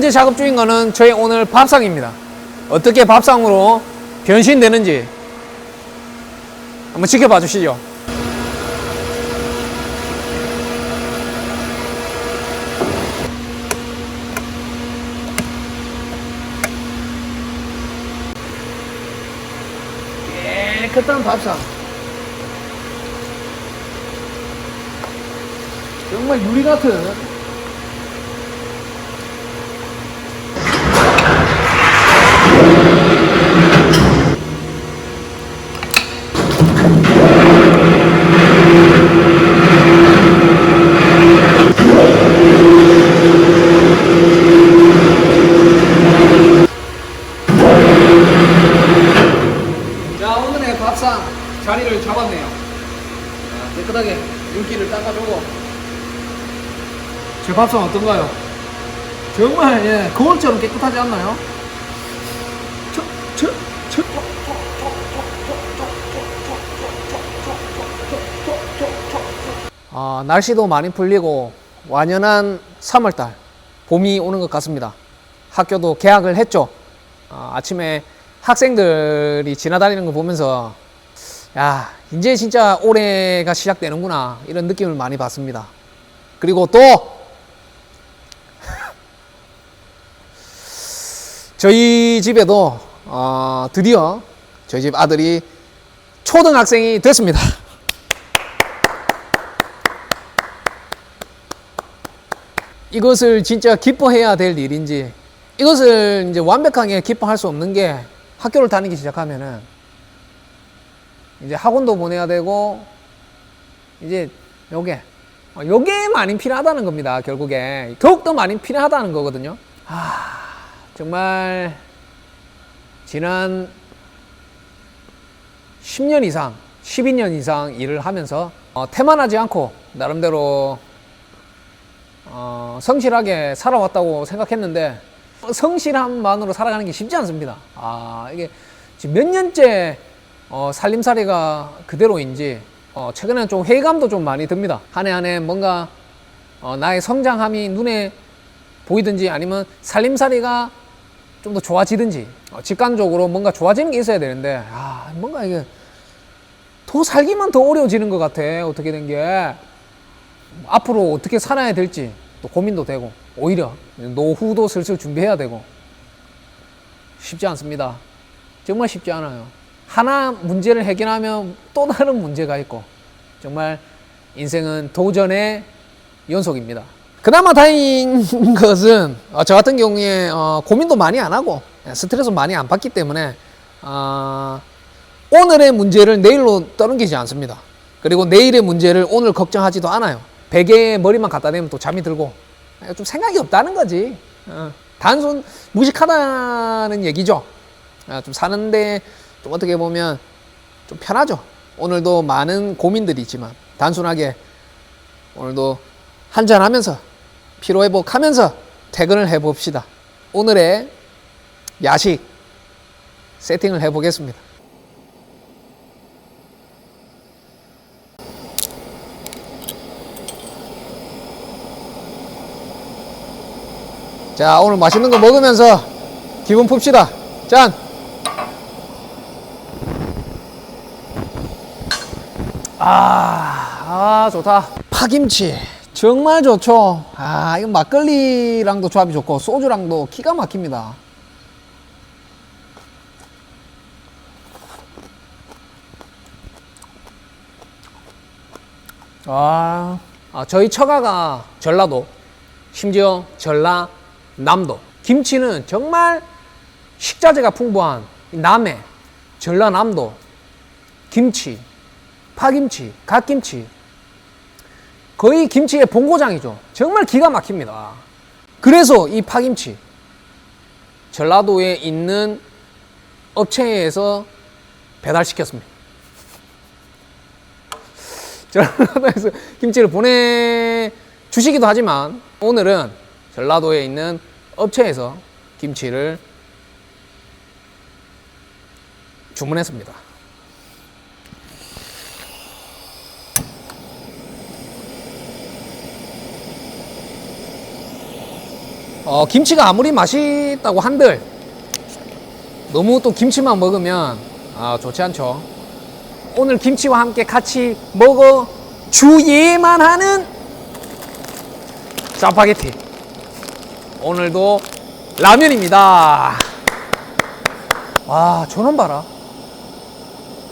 현재 작업 중인 거는 저희 오늘 밥상입니다. 어떻게 밥상으로 변신되는지 한번 지켜봐 주시죠. 깨끗한 밥상. 정말 유리 같은 자 오늘의 밥상 자리를 잡았네요 자, 깨끗하게 윤기를 닦아주고 제 밥상 어떤가요? 정말 예 거울처럼 깨끗하지 않나요? 저, 저, 저, 아, 날씨도 많이 풀리고 완연한 3월달 봄이 오는 것 같습니다. 학교도 개학을 했죠. 아, 아침에 학생들이 지나다니는 거 보면서 야 이제 진짜 올해가 시작되는구나 이런 느낌을 많이 받습니다. 그리고 또 저희 집에도 어, 드디어 저희 집 아들이 초등학생이 됐습니다. 이것을 진짜 기뻐해야 될 일인지 이것을 이제 완벽하게 기뻐할 수 없는 게 학교를 다니기 시작하면은 이제 학원도 보내야 되고 이제 요게 어, 요게 많이 필요하다는 겁니다 결국에 더욱더 많이 필요하다는 거거든요 아 정말 지난 10년 이상 12년 이상 일을 하면서 어, 태만하지 않고 나름대로 어, 성실하게 살아왔다고 생각했는데 성실함만으로 살아가는 게 쉽지 않습니다. 아 이게 지금 몇 년째 어, 살림살이가 그대로인지 어, 최근에는 좀 회의감도 좀 많이 듭니다. 한 해 한 해 뭔가 어, 나의 성장함이 눈에 보이든지 아니면 살림살이가 좀 더 좋아지든지 어, 직관적으로 뭔가 좋아지는 게 있어야 되는데 아 뭔가 이게 더 살기만 더 어려워지는 것 같아 어떻게 된 게 앞으로 어떻게 살아야 될지 또 고민도 되고 오히려 노후도 슬슬 준비해야 되고 쉽지 않습니다. 정말 쉽지 않아요. 하나 문제를 해결하면 또 다른 문제가 있고 정말 인생은 도전의 연속입니다. 그나마 다행인 것은 어, 저 같은 경우에 어, 고민도 많이 안 하고 예, 스트레스 많이 안 받기 때문에 어, 오늘의 문제를 내일로 떠넘기지 않습니다. 그리고 내일의 문제를 오늘 걱정하지도 않아요. 베개에 머리만 갖다 대면 또 잠이 들고 좀 생각이 없다는 거지. 어, 단순 무식하다는 얘기죠. 아, 좀 사는데 좀 어떻게 보면 좀 편하죠. 오늘도 많은 고민들이 있지만 단순하게 오늘도 한잔 하면서 피로 회복하면서 퇴근을 해 봅시다. 오늘의 야식 세팅을 해 보겠습니다. 자, 오늘 맛있는 거 먹으면서 기분 풉시다. 짠! 아, 아, 좋다. 파김치. 정말 좋죠. 아, 이건 막걸리랑도 조합이 좋고, 소주랑도 기가 막힙니다. 아, 아, 저희 처가가 전라도, 심지어 전라남도. 김치는 정말 식자재가 풍부한 이 남해, 전라남도, 김치, 파김치, 갓김치. 거의 김치의 본고장이죠. 정말 기가 막힙니다. 그래서 이 파김치, 전라도에 있는 업체에서 배달시켰습니다. 전라도에서 김치를 보내주시기도 하지만 오늘은 전라도에 있는 업체에서 김치를 주문했습니다. 어, 김치가 아무리 맛있다고 한들 너무 또 김치만 먹으면 아, 좋지 않죠. 오늘 김치와 함께 같이 먹어 주예만 하는 짜파게티. 오늘도 라면입니다. 와, 저놈 봐라.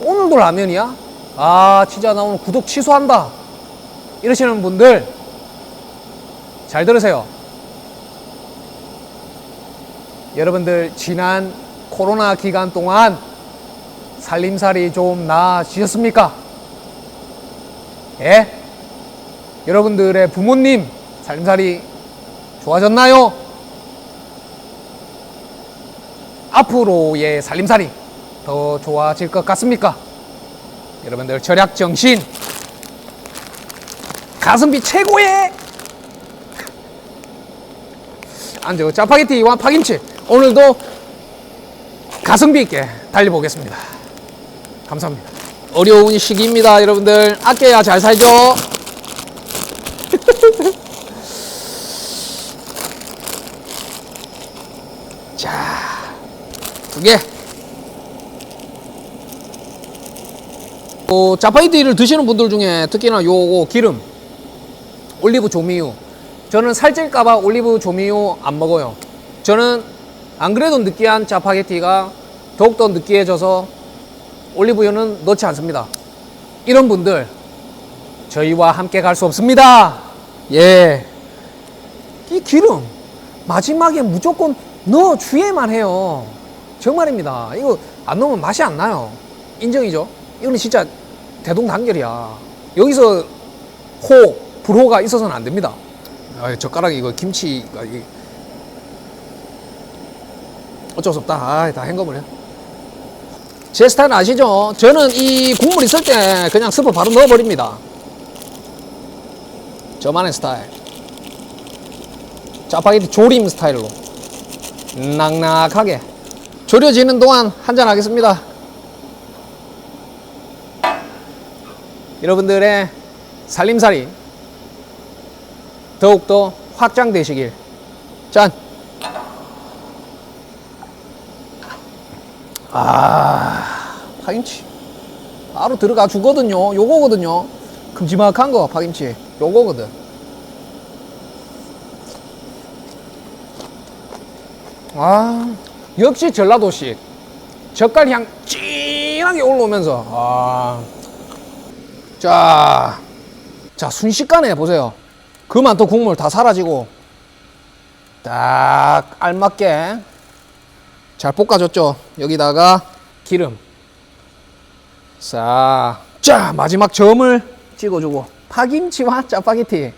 오늘도 라면이야? 아, 진짜 나 오늘 구독 취소한다. 이러시는 분들 잘 들으세요. 여러분들 지난 코로나 기간 동안 살림살이 좀 나아지셨습니까? 예? 여러분들의 부모님 살림살이 좋아졌나요? 앞으로의 살림살이 더 좋아질 것 같습니까? 여러분들 절약 정신 가성비 최고의 안저 짜파게티와 파김치 오늘도 가성비 있게 달려보겠습니다. 감사합니다. 어려운 시기입니다, 여러분들. 아껴야 잘 살죠. 자, 두 개. 어, 짜파게티를 드시는 분들 중에 특히나 요거 기름, 올리브 조미유. 저는 살찔까봐 올리브 조미유 안 먹어요. 저는 안 그래도 느끼한 짜파게티가 더욱더 느끼해져서 올리브유는 넣지 않습니다. 이런 분들 저희와 함께 갈 수 없습니다. 예. 이 기름 마지막에 무조건 넣어 주야만 해요. 정말입니다. 이거 안 넣으면 맛이 안 나요. 인정이죠? 이거는 진짜 대동단결이야. 여기서 호, 불호가 있어서는 안 됩니다. 아, 젓가락 이거 김치가 이게 어쩔 수 없다. 아, 다 헹궈버려. 제 스타일 아시죠? 저는 이 국물 있을 때 그냥 스프 바로 넣어버립니다. 저만의 스타일. 짜파게티 조림 스타일로. 낭낭하게. 졸여지는 동안 한잔 하겠습니다. 여러분들의 살림살이 더욱더 확장되시길. 짠! 아, 파김치. 바로 들어가 주거든요. 요거거든요. 큼지막한 거, 파김치. 요거거든. 아, 역시 전라도식. 젓갈 향 진하게 올라오면서, 아. 자, 자, 순식간에 보세요. 그 많던 국물 다 사라지고, 딱 알맞게 잘 볶아줬죠. 여기다가 기름. 자, 자 마지막 점을 찍어주고 파김치와 짜파게티.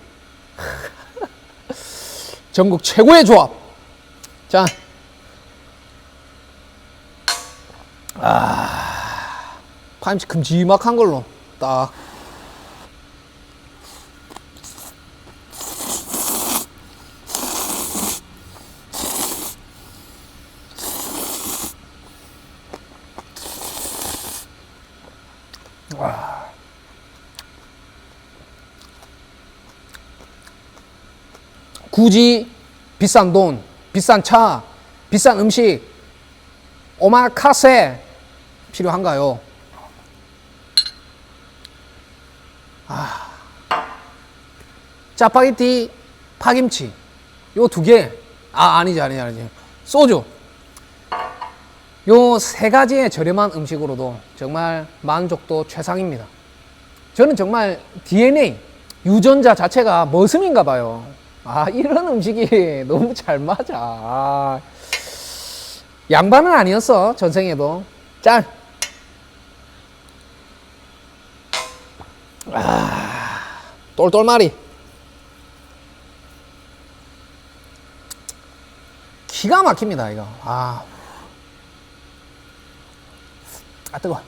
전국 최고의 조합. 자, 아, 파김치 큼지막한 걸로 딱. 굳이 비싼 돈, 비싼 차, 비싼 음식, 오마카세 필요한가요? 아, 짜파게티, 파김치, 요 두 개. 아, 아니지, 아니지, 아니지. 소주. 요 세 가지의 저렴한 음식으로도 정말 만족도 최상입니다. 저는 정말 DNA, 유전자 자체가 머슴인가 봐요. 아, 이런 음식이 너무 잘 맞아. 아, 양반은 아니었어, 전생에도. 짠! 아, 똘똘마리. 기가 막힙니다, 이거. 아. 아, 뜨거워.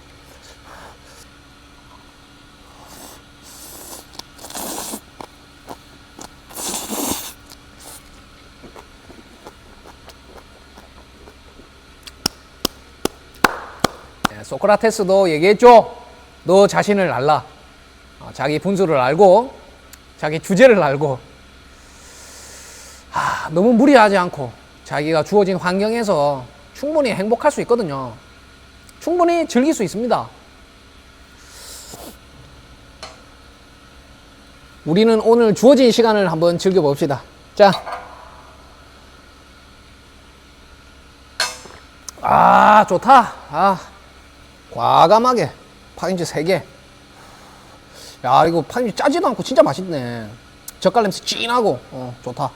네, 소크라테스도 얘기했죠. 너 자신을 알라. 어, 자기 분수를 알고, 자기 주제를 알고. 아, 너무 무리하지 않고 자기가 주어진 환경에서 충분히 행복할 수 있거든요. 충분히 즐길 수 있습니다. 우리는 오늘 주어진 시간을 한번 즐겨봅시다. 자. 아, 좋다. 아, 과감하게 파김치 3개. 야, 이거 파김치 짜지도 않고 진짜 맛있네. 젓갈 냄새 진하고, 어, 좋다.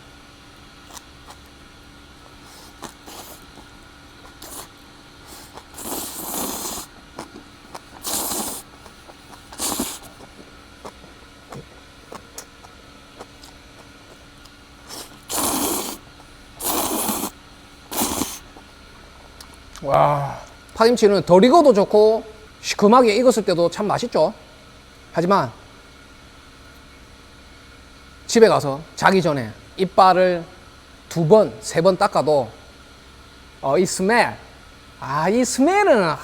와, 파김치는 덜 익어도 좋고 시큼하게 익었을 때도 참 맛있죠. 하지만 집에 가서 자기 전에 이빨을 두 번, 세 번 닦아도 어, 이 스멜, 아, 이 스멜은 아,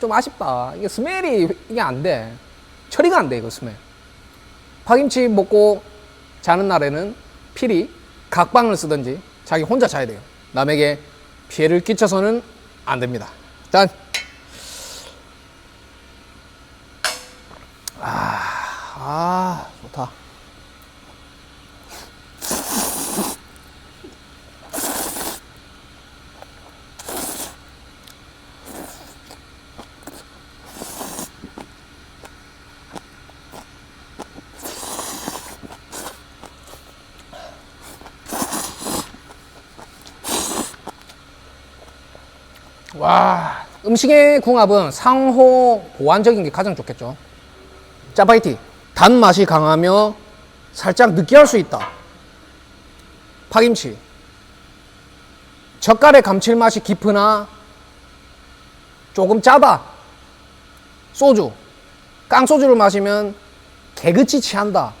좀 아쉽다. 이게 스멜이 이게 안 돼. 처리가 안 돼, 이거 스멜. 파김치 먹고 자는 날에는 필히 각방을 쓰든지 자기 혼자 자야 돼요. 남에게 피해를 끼쳐서는 안 됩니다. 짠. 아, 아, 좋다. 와, 음식의 궁합은 상호 보완적인 게 가장 좋겠죠. 짜파게티 단맛이 강하며 살짝 느끼할 수 있다. 파김치 젓갈의 감칠맛이 깊으나 조금 짜다. 소주 깡소주를 마시면 개그치 취한다.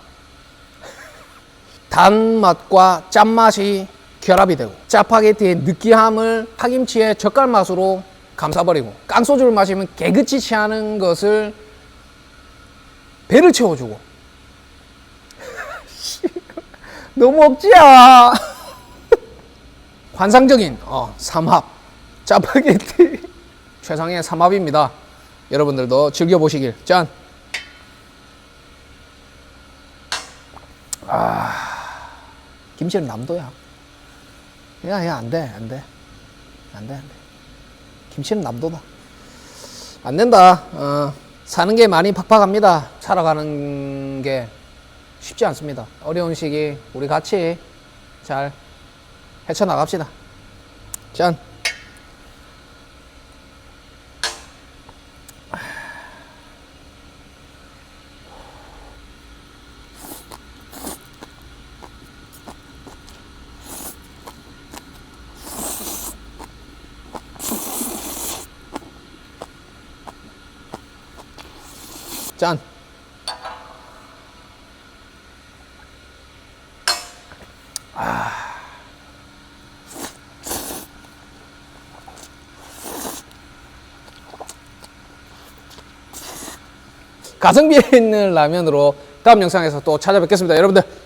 단맛과 짠맛이 결합이 되고 짜파게티의 느끼함을 파김치의 젓갈 맛으로 감싸버리고 깡소주를 마시면 개그치 취하는 것을 배를 채워주고. 너무 억지야. 환상적인 어, 삼합. 짜파게티. 최상의 삼합입니다. 여러분들도 즐겨보시길. 짠. 아, 김치는 남도야 야, 야, 안 돼, 안 돼. 안 돼, 안 돼. 김치는 남도다. 안 된다. 어, 사는 게 많이 팍팍합니다. 살아가는 게 쉽지 않습니다. 어려운 시기 우리 같이 잘 헤쳐나갑시다. 짠. 짠. 가성비에 있는 라면으로 다음 영상에서 또 찾아뵙겠습니다. 여러분들.